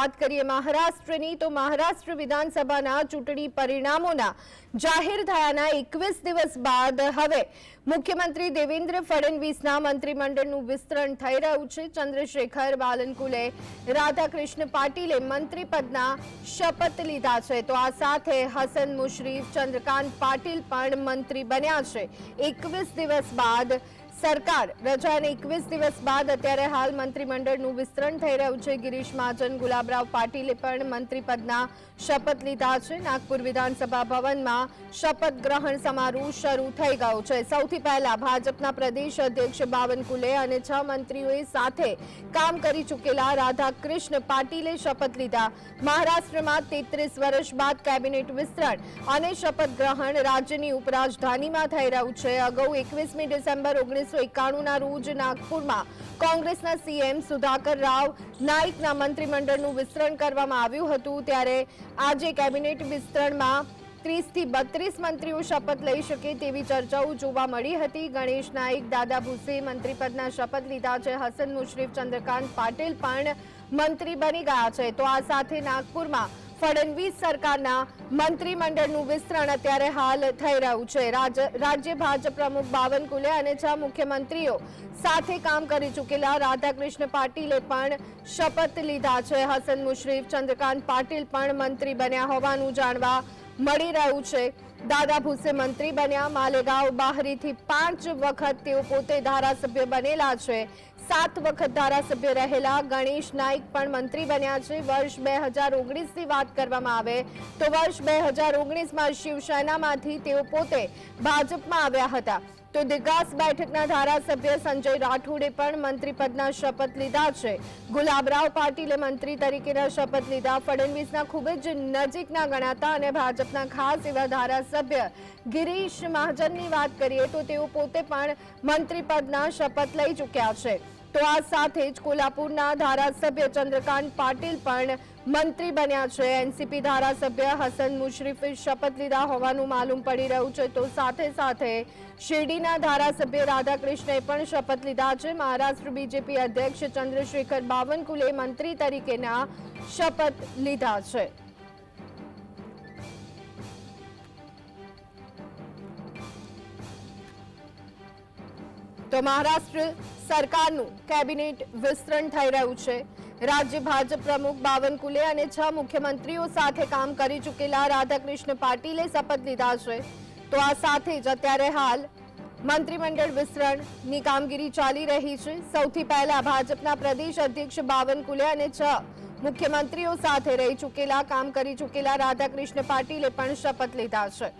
વાત કરીએ મહારાષ્ટ્રની, તો મહારાષ્ટ્ર વિધાનસભાના ચૂંટણી પરિણામોના જાહેર થયાના એકવીસ દિવસ બાદ હવે મુખ્યમંત્રી દેવેન્દ્ર ફડણવીસના મંત્રીમંડળનું વિસ્તરણ થઈ રહ્યું છે. ચંદ્રશેખર બાલનકુલે રાધાકૃષ્ણ પાટીલે મંત્રી પદના શપથ લીધા છે. તો આ સાથે હસન મુશરીફ, ચંદ્રકાંત પાટીલ પણ મંત્રી બન્યા છે. એકવીસ દિવસ બાદ સરકાર રજાને એકવીસ દિવસ બાદ અત્યારે હાલ મંત્રીમંડળનું વિસ્તરણ થઈ રહ્યું છે. ગિરીશ મહાજન, ગુલાબરાવ પાટીલે પણ મંત્રી પદના શપથ લીધા છે. નાગપુર વિધાનસભા ભવનમાં શપથ ગ્રહણ સમારોહ શરૂ થઈ ગયો છે. સૌથી પહેલા ભાજપના પ્રદેશ અધ્યક્ષ બાવનકુલે અને છ મંત્રીઓએ સાથે કામ કરી ચૂકેલા રાધાકૃષ્ણ પાટીલે શપથ લીધા. મહારાષ્ટ્રમાં તેત્રીસ વર્ષ બાદ કેબિનેટ વિસ્તરણ અને શપથ ગ્રહણ રાજ્યની ઉપરાજધાનીમાં થઈ રહ્યું છે. અગાઉ એકવીસમી ડિસેમ્બર ઓગણીસો એકાણુંના રોજ નાગપુરમાં કોંગ્રેસના સીએમ સુધાકર રાવ નાઇકના મંત્રીમંડળનું વિસ્તરણ કરવામાં આવ્યું હતું. ત્યારે આજે કેબિનેટ વિસ્તરણમાં ત્રીસથી બત્રીસ મંત્રીઓ શપથ લઈ શકે તેવી ચર્ચાઓ જોવા મળી હતી. ગણેશ નાઇક, દાદા ભૂસે મંત્રીપદના શપથ લીધા છે. હસન મુશરીફ, ચંદ્રકાંત પાટીલ પણ મંત્રી બની ગયા છે. તો આ સાથે નાગપુરમાં ફડણવીસ સરકારના મંત્રીમંડળનું વિસ્તરણ અત્યારે હાલ થઈ રહ્યું છે. રાજ- રાજ્ય ભાજપ પ્રમુખ બાવનકુલે અને છ મુખ્યમંત્રીઓ સાથે કામ કરી ચૂકેલા રાધાકૃષ્ણ પાટીલે પણ શપથ લીધા છે. હસન મુશરીફ, ચંદ્રકાંત પાટીલ પણ મંત્રી બન્યા હોવાનું જાણવા મળી રહ્યું છે. દાદા ભૂસે મંત્રી બન્યા, માલેગાંવ બાહરીથી પાંચ વખત તેઓ પોતે ધારાસભ્ય બનેલા છે. સાત વખત ધારાસભ્ય રહેલા ગણેશ નાઇક પણ મંત્રી બન્યા છે. વર્ષ બે હજાર ઓગણીસની વાત કરવામાં આવે તો વર્ષ બે હજાર ઓગણીસમાં શિવસેનામાંથી તેઓ પોતે ભાજપમાં આવ્યા હતા. તો દિગાસ બેઠકના ધારાસભ્ય સંજય રાઠોડે પણ મંત્રી પદના શપથ લીધા છે. ગુલાબરાવ પાટીલે મંત્રી તરીકેના શપથ લીધા. ફડણવીસના ખૂબ જ નજીકના ગણાતા અને ભાજપના ખાસ એવા ધારાસભ્ય ગિરીશ મહાજનની વાત કરીએ તો તેઓ પોતે પણ મંત્રી પદના શપથ લઈ ચૂક્યા છે. તો આ સાથે જ કોલ્હાપુરના ધારાસભ્ય ચંદ્રકાંત પાટીલ પણ મંત્રી બન્યા છે. એનસીપી ધારાસભ્ય હસન મુશરીફે શપથ લીધા હોવાનું માલુમ પડી રહ્યું છે. તો સાથે સાથે શિરડીના ધારાસભ્ય રાધાકૃષ્ણએ પણ શપથ લીધા છે. મહારાષ્ટ્ર બીજેપી અધ્યક્ષ ચંદ્રશેખર બાવનકુલે મંત્રી તરીકેના શપથ લીધા છે. તો મહારાષ્ટ્ર સરકારનું કેબિનેટ વિસ્તરણ થઈ રહ્યું છે. રાજ્ય ભાજપ પ્રમુખ બાવનકુલે અને છ મુખ્યમંત્રીઓ સાથે કામ કરી ચૂકેલા રાધાકૃષ્ણ પાટીલે શપથ લીધા છે. તો આ સાથે જ અત્યારે હાલ મંત્રીમંડળ વિસ્તરણની કામગીરી ચાલી રહી છે. સૌથી પહેલા ભાજપના પ્રદેશ અધ્યક્ષ બાવનકુલે અને છ મુખ્યમંત્રીઓ સાથે રહી ચૂકેલા, કામ કરી ચૂકેલા રાધાકૃષ્ણ પાટીલે પણ શપથ લીધા છે.